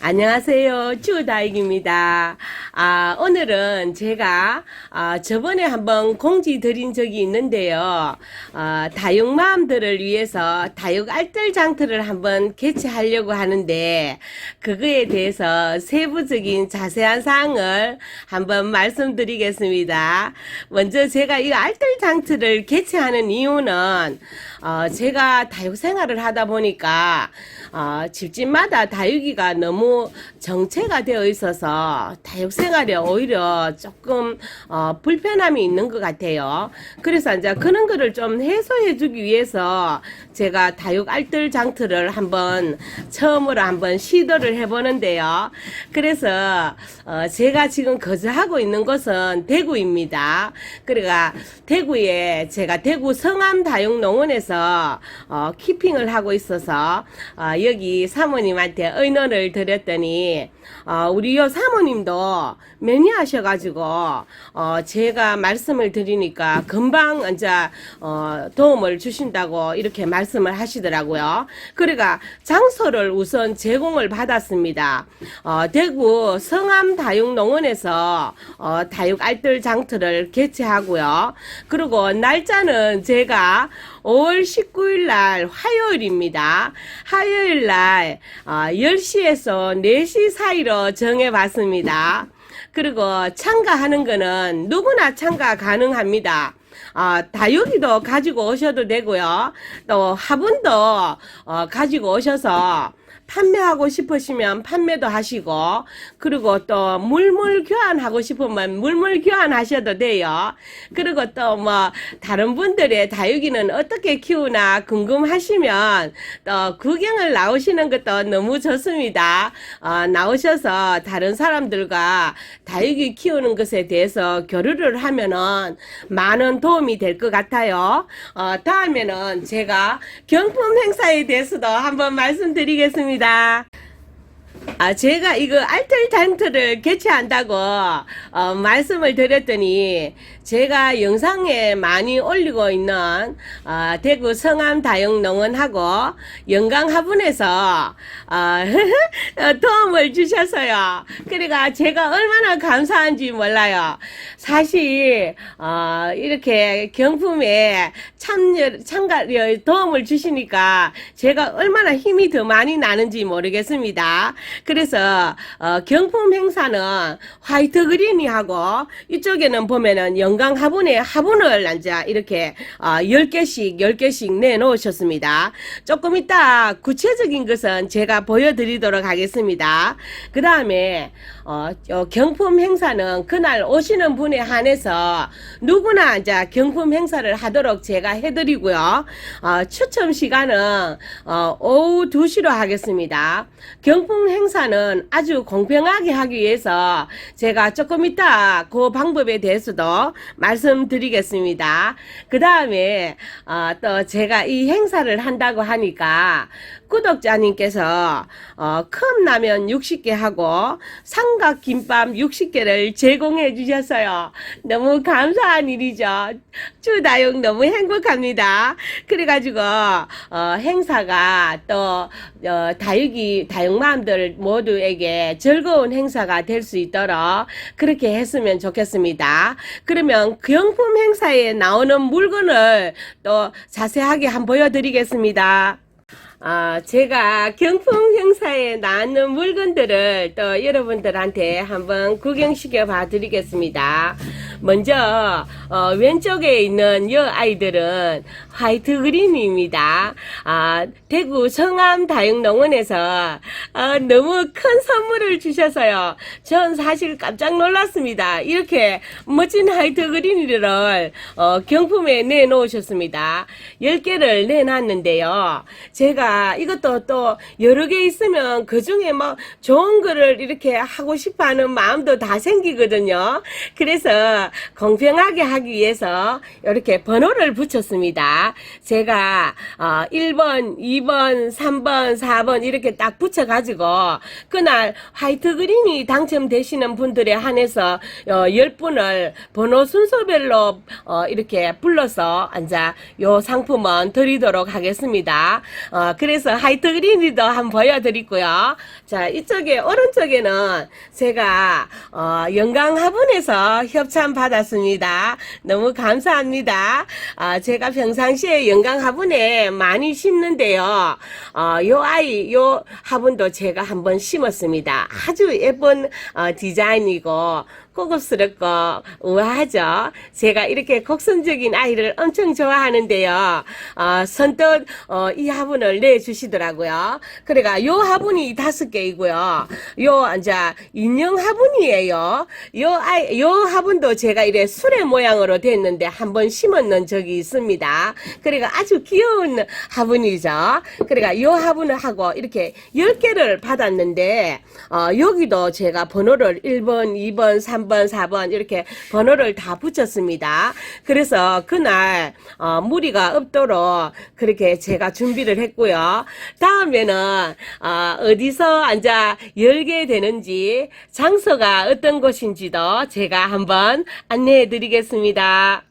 안녕하세요. 주다익입니다. 아, 오늘은 제가, 아, 저번에 한번 공지 드린 적이 있는데요. 아, 다육 마음들을 위해서 다육 알뜰 장터를 한번 개최하려고 하는데, 그거에 대해서 세부적인 자세한 사항을 한번 말씀드리겠습니다. 먼저 제가 이 알뜰 장터를 개최하는 이유는, 어, 제가 다육 생활을 하다 보니까, 어, 집집마다 다육이가 너무 정체가 되어 있어서 다육 생활 에 오히려 조금 어, 불편함이 있는 것 같아요. 그래서 이제 그런 거를 좀 해소해 주기 위해서 제가 다육 알뜰 장터를 한번 처음으로 한번 시도를 해보는데요. 그래서 어, 제가 지금 거주하고 있는 곳은 대구입니다. 그러니까 대구에 제가 대구 성암 다육농원에서 어, 키핑을 하고 있어서 어, 여기 사모님한테 의논을 드렸더니 어, 우리 요 사모님도 매니아셔가지고 어, 제가 말씀을 드리니까 금방 이제 어, 도움을 주신다고 이렇게 말씀을 하시더라고요. 그러니까 장소를 우선 제공을 받았습니다. 어, 대구 성암 다육농원에서 어, 다육 알뜰 장터를 개최하고요. 그리고 날짜는 제가 5월 19일 날 화요일입니다. 화요일 날 어, 10시에서 4시 사이로 정해봤습니다. 그리고 참가하는 거는 누구나 참가 가능합니다. 아, 다육이도 가지고 오셔도 되고요. 또 화분도 어, 가지고 오셔서 판매하고 싶으시면 판매도 하시고 그리고 또 물물 교환하고 싶으면 물물 교환하셔도 돼요. 그리고 또 뭐 다른 분들의 다육이는 어떻게 키우나 궁금하시면 또 구경을 나오시는 것도 너무 좋습니다. 어, 나오셔서 다른 사람들과 다육이 키우는 것에 대해서 교류를 하면은 많은 도움이 될 것 같아요. 어, 다음에는 제가 경품 행사에 대해서도 한번 말씀드리겠습니다. 감사합니다. 아, 제가 이거 장터를 개최한다고 어, 말씀을 드렸더니 제가 영상에 많이 올리고 있는 어, 대구 성암 다육농원하고 영강 화분에서 어, 도움을 주셔서요. 그러니까 제가 얼마나 감사한지 몰라요. 사실 어, 이렇게 경품에 참여 참가 도움을 주시니까 제가 얼마나 힘이 더 많이 나는지 모르겠습니다. 그래서 어, 경품 행사는 화이트 그린이 하고 이쪽에는 보면은 영광 화분에 화분을 이제 이렇게 어, 10개씩 10개씩 내놓으셨습니다. 조금 이따 구체적인 것은 제가 보여드리도록 하겠습니다. 그 다음에 어, 어, 경품 행사는 그날 오시는 분에 한해서 누구나 이제 경품 행사를 하도록 제가 해드리고요. 어, 추첨 시간은 어, 오후 2시로 하겠습니다. 경품 행사는 아주 공평하게 하기 위해서 제가 조금 이따 그 방법에 대해서도 말씀드리겠습니다. 그 다음에 어, 또 제가 이 행사를 한다고 하니까 구독자님께서 어, 컵라면 60개 하고 삼각 김밥 60개를 제공해 주셨어요. 너무 감사한 일이죠. 주다육 너무 행복합니다. 그래가지고 어, 행사가 또 어, 다육이 다육 마음들 모두에게 즐거운 행사가 될 수 있도록 그렇게 했으면 좋겠습니다. 그러면 경품 행사에 나오는 물건을 또 자세하게 한번 보여드리겠습니다. 아, 제가 경품 행사에 나왔는 물건들을 또 여러분들한테 한번 구경시켜 봐 드리겠습니다. 먼저, 어, 왼쪽에 있는 여 아이들은 화이트 그린입니다. 아, 대구 성암 다육농원에서 아, 너무 큰 선물을 주셔서요. 전 사실 깜짝 놀랐습니다. 이렇게 멋진 화이트 그린이를 어, 경품에 내놓으셨습니다. 10개를 내놨는데요. 제가 이것도 또 여러 개 있으면 그 중에 뭐 좋은 거를 이렇게 하고 싶어 하는 마음도 다 생기거든요. 그래서 공평하게 하기 위해서 이렇게 번호를 붙였습니다. 제가 어, 1번, 2번, 3번, 4번 이렇게 딱 붙여가지고 그날 화이트 그린이 당첨되시는 분들에 한해서 어, 10분을 번호 순서별로 어, 이렇게 불러서 앉아 요 상품은 드리도록 하겠습니다. 어, 그래서 하이트 그린이도 한번 보여드리고요. 자, 이쪽에, 오른쪽에는 제가, 어, 영광화분에서 협찬 받았습니다. 너무 감사합니다. 아, 제가 평상시에 영광화분에 많이 심는데요. 어, 요 아이, 요 화분도 제가 한번 심었습니다. 아주 예쁜 어, 디자인이고, 고급스럽고 우아하죠. 제가 이렇게 곡선적인 아이를 엄청 좋아하는데요. 어, 선뜻 어, 이 화분을 내주시더라고요. 그러니까 요 화분이 다섯 개이고요. 요 이제 인형 화분이에요. 요 아이 요 화분도 제가 이래 수레 모양으로 됐는데 한번 심었는 적이 있습니다. 그러니까 아주 귀여운 화분이죠. 그러니까 요 화분을 하고 이렇게 열 개를 받았는데 어, 여기도 제가 번호를 1번, 2번, 3번, 4번 이렇게 번호를 다 붙였습니다. 그래서 그날 어, 무리가 없도록 그렇게 제가 준비를 했고요. 다음에는 어, 어디서 앉아 열게 되는지 장소가 어떤 곳인지도 제가 한번 안내해 드리겠습니다.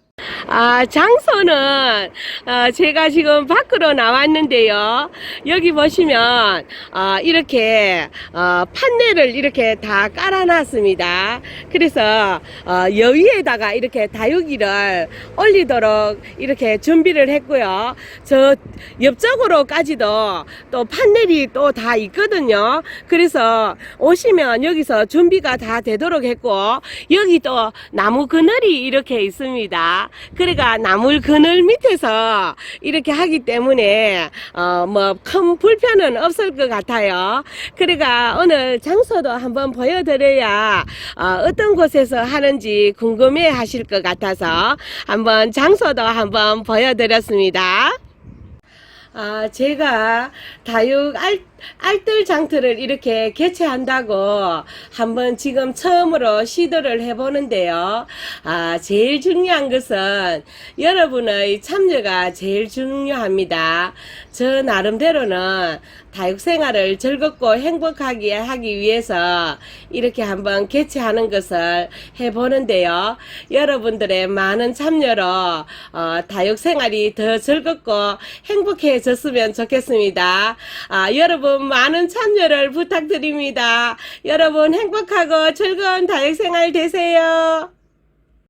아, 장소는, 어, 제가 지금 밖으로 나왔는데요. 여기 보시면, 어, 이렇게, 어, 판넬을 이렇게 다 깔아놨습니다. 그래서, 어, 여위에다가 이렇게 다육이를 올리도록 이렇게 준비를 했고요. 저 옆쪽으로까지도 또 판넬이 또 다 있거든요. 그래서 오시면 여기서 준비가 다 되도록 했고, 여기 또 나무 그늘이 이렇게 있습니다. 그러니까 나무 그늘 밑에서 이렇게 하기 때문에 어 뭐 큰 불편은 없을 것 같아요. 그러니까 오늘 장소도 한번 보여드려야 어, 어떤 곳에서 하는지 궁금해 하실 것 같아서 한번 장소도 한번 보여드렸습니다. 아, 제가 다육 알, 알뜰 장터를 이렇게 개최한다고 한번 지금 처음으로 시도를 해보는데요. 아, 제일 중요한 것은 여러분의 참여가 제일 중요합니다. 저 나름대로는 다육 생활을 즐겁고 행복하게 하기 위해서 이렇게 한번 개최하는 것을 해보는데요. 여러분들의 많은 참여로 어, 다육 생활이 더 즐겁고 행복해졌으면 좋겠습니다. 아, 여러분 많은 참여를 부탁드립니다. 여러분 행복하고 즐거운 다육 생활 되세요.